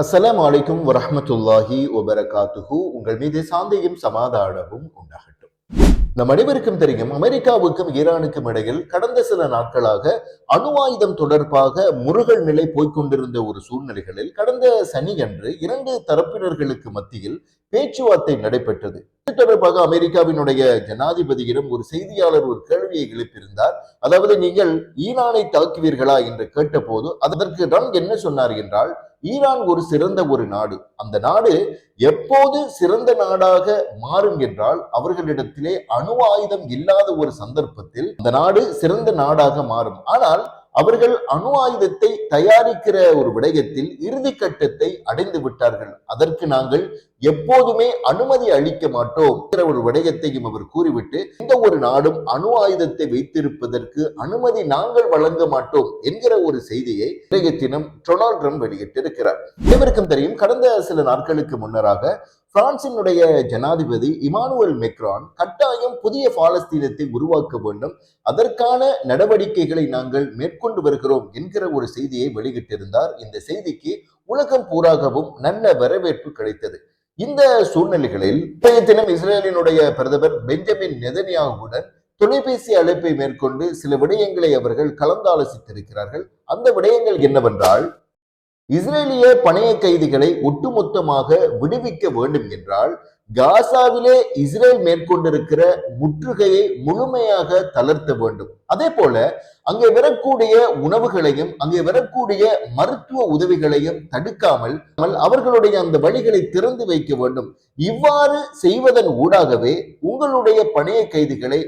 அஸ்லாம் வலைக்கும் வரஹ்மத்துல்லாஹி ஒபரகாத்துஹு உங்கள் மீது சாந்தியும் சமாதானமும் உண்டாகட்டும். நம் அனைவருக்கும் தெரியும் அமெரிக்காவுக்கும் ஈரானுக்கும் இடையில் கடந்த சில நாட்களாக அணு ஆயுதம் தொடர்பாக முருகல் நிலை போய்கொண்டிருந்த ஒரு சூழ்நிலைகளில் கடந்த சனியன்று இரண்டு தரப்பினர்களுக்கு மத்தியில் பேச்சுவார்த்தை நடைபெற்றது. இது தொடர்பாக அமெரிக்காவினுடைய ஜனாதிபதியிடம் ஒரு செய்தியாளர் ஒரு கேள்வியை எழுப்பியிருந்தார். அதாவது நீங்கள் ஈரானை தாக்குவீர்களா? என்று கேட்டபோது அதற்கு ரன் என்ன சொன்னார் என்றால் ஈரான் ஒரு சிறந்த ஒரு நாடு. அந்த நாடு எப்போது சிறந்த நாடாக மாறும் என்றால் அவர்களிடத்திலே அணு ஆயுதம் இல்லாத ஒரு சந்தர்ப்பத்தில் அந்த நாடு சிறந்த நாடாக மாறும். ஆனால் அவர்கள் அணு ஆயுதத்தை தயாரிக்கிற ஒரு விடயத்தில் இறுதி கட்டத்தை அடைந்து விட்டார்கள். அதற்கு நாங்கள் எப்போதுமே அனுமதி அளிக்க மாட்டோம் என்கிற ஒரு விடயத்தையும் அவர் கூறிவிட்டு இந்த ஒரு நாடும் அணு ஆயுதத்தை வைத்திருப்பதற்கு அனுமதி நாங்கள் வழங்க மாட்டோம் என்கிற ஒரு செய்தியை இன்றைய தினம் டொனால்ட் ட்ரம்ப் வெளியிட்டிருக்கிறார். அனைவருக்கும் தெரியும் கடந்த சில நாட்களுக்கு முன்னராக பிரான்சினுடைய ஜனாதிபதி இமானுவல் மெக்ரான் கட்டாயம் புதிய பாலஸ்தீனத்தை உருவாக்க வேண்டும். அதற்கான நடவடிக்கைகளை நாங்கள் மேற்கொண்டு வருகிறோம் என்கிற ஒரு செய்தியை வெளியிட்டிருந்தார். இந்த செய்திக்கு உலகம் பூராகவும் நல்ல வரவேற்பு கிடைத்தது. இந்த சூழ்நிலைகளில் இன்றைய தினம் இஸ்ரேலினுடைய பிரதமர் பெஞ்சமின் நெதன்யாவுடன் தொலைபேசி அழைப்பை மேற்கொண்டு சில விடயங்களை அவர்கள் கலந்தாலோசித்திருக்கிறார்கள். அந்த விடயங்கள் என்னவென்றால் இஸ்ரேலிய பணைய கைதிகளை ஒட்டுமொத்தமாக விடுவிக்க வேண்டும் என்றால் காசாவிலே இஸ்ரேல் மேற்கொண்டிருக்கிற முற்றுகையை முழுமையாக தளர்த்த வேண்டும். அதே போல அங்கே வரக்கூடிய உணவுகளையும் அங்கே வரக்கூடிய மருத்துவ உதவிகளையும் தடுக்காமல் அவர்களுடைய அந்த வழிகளை திறந்து வைக்க வேண்டும். இவ்வாறு செய்வதன் ஊடாகவே உங்களுடைய பணைய கைதிகளை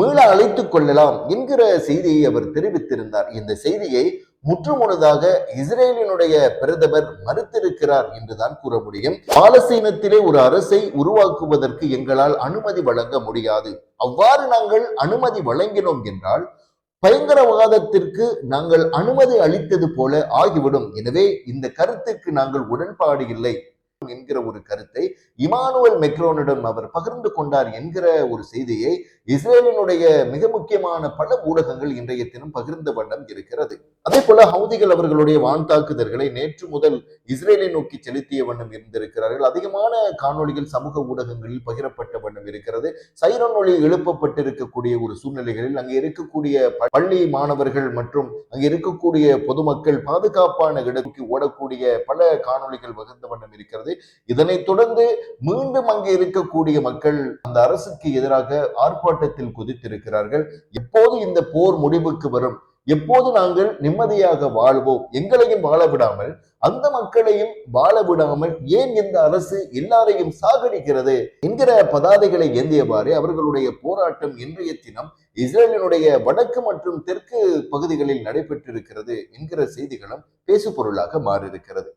மீள அழைத்துக் கொள்ளலாம் என்கிற செய்தியை அவர் தெரிவித்திருந்தார். இந்த செய்தியை முற்றுமுழுதாக இஸ்ரேலினுடைய பிரதமர் மறுத்திருக்கிறார் என்றுதான் கூற முடியும். பாலஸ்தீனத்திலே ஒரு அரசை உருவாக்குவதற்கு எங்களால் அனுமதி வழங்க முடியாது. அவ்வாறு நாங்கள் அனுமதி வழங்கினோம் என்றால் பயங்கரவாதத்திற்கு நாங்கள் அனுமதி அளித்தது போல ஆகிவிடும். எனவே இந்த கருத்துக்கு நாங்கள் உடன்பாடு இல்லை. என்கிற ஒரு கருத்தை இமானுவல் மெக்ரோனிடம் அவர் பகிர்ந்து கொண்டார் என்கிற ஒரு செய்தியை இஸ்ரேலினுடைய மிக முக்கியமான பல ஊடகங்கள் இன்றைய தினம் பகிர்ந்த வண்ணம் இருக்கிறது. அதே போல ஹவுதிகள் அவர்களுடைய வான் தாக்குதல்களை நேற்று முதல் இஸ்ரேலை நோக்கி செலுத்திய வண்ணம் இருந்திருக்கிறார்கள். அதிகமான காணொலிகள் சமூக ஊடகங்களில் பகிரப்பட்ட வண்ணம் இருக்கிறது. சைரன் ஒளி எழுப்பப்பட்டிருக்கக்கூடிய ஒரு சூழ்நிலைகளில் அங்கே இருக்கக்கூடிய பள்ளி மாணவர்கள் மற்றும் அங்கே இருக்கக்கூடிய பொதுமக்கள் பாதுகாப்பான இடத்துக்கு ஓடக்கூடிய பல காணொலிகள் பகிர்ந்த வண்ணம் இருக்கிறது. இதனைத் தொடர்ந்து மீண்டும் அங்கே இருக்கக்கூடிய மக்கள் அந்த அரசுக்கு எதிராக ஆர்ப்பாட்டத்தில் குதித்திருக்கிறார்கள். எப்போது இந்த போர் முடிவுக்கு வரும்? எப்போது நாங்கள் நிம்மதியாக வாழ்வோம்? எங்களையும் வாழ விடாமல் அந்த மக்களையும் வாழ விடாமல் ஏன் இந்த அரசு எல்லாரையும் சாகடிக்கிறது? என்கிற பதாதைகளை ஏந்தியவாறு அவர்களுடைய போராட்டம் இன்றைய தினம் இஸ்ரேலினுடைய வடக்கு மற்றும் தெற்கு பகுதிகளில் நடைபெற்றிருக்கிறது என்கிற செய்திகளும் பேசுபொருளாக மாறியிருக்கிறது.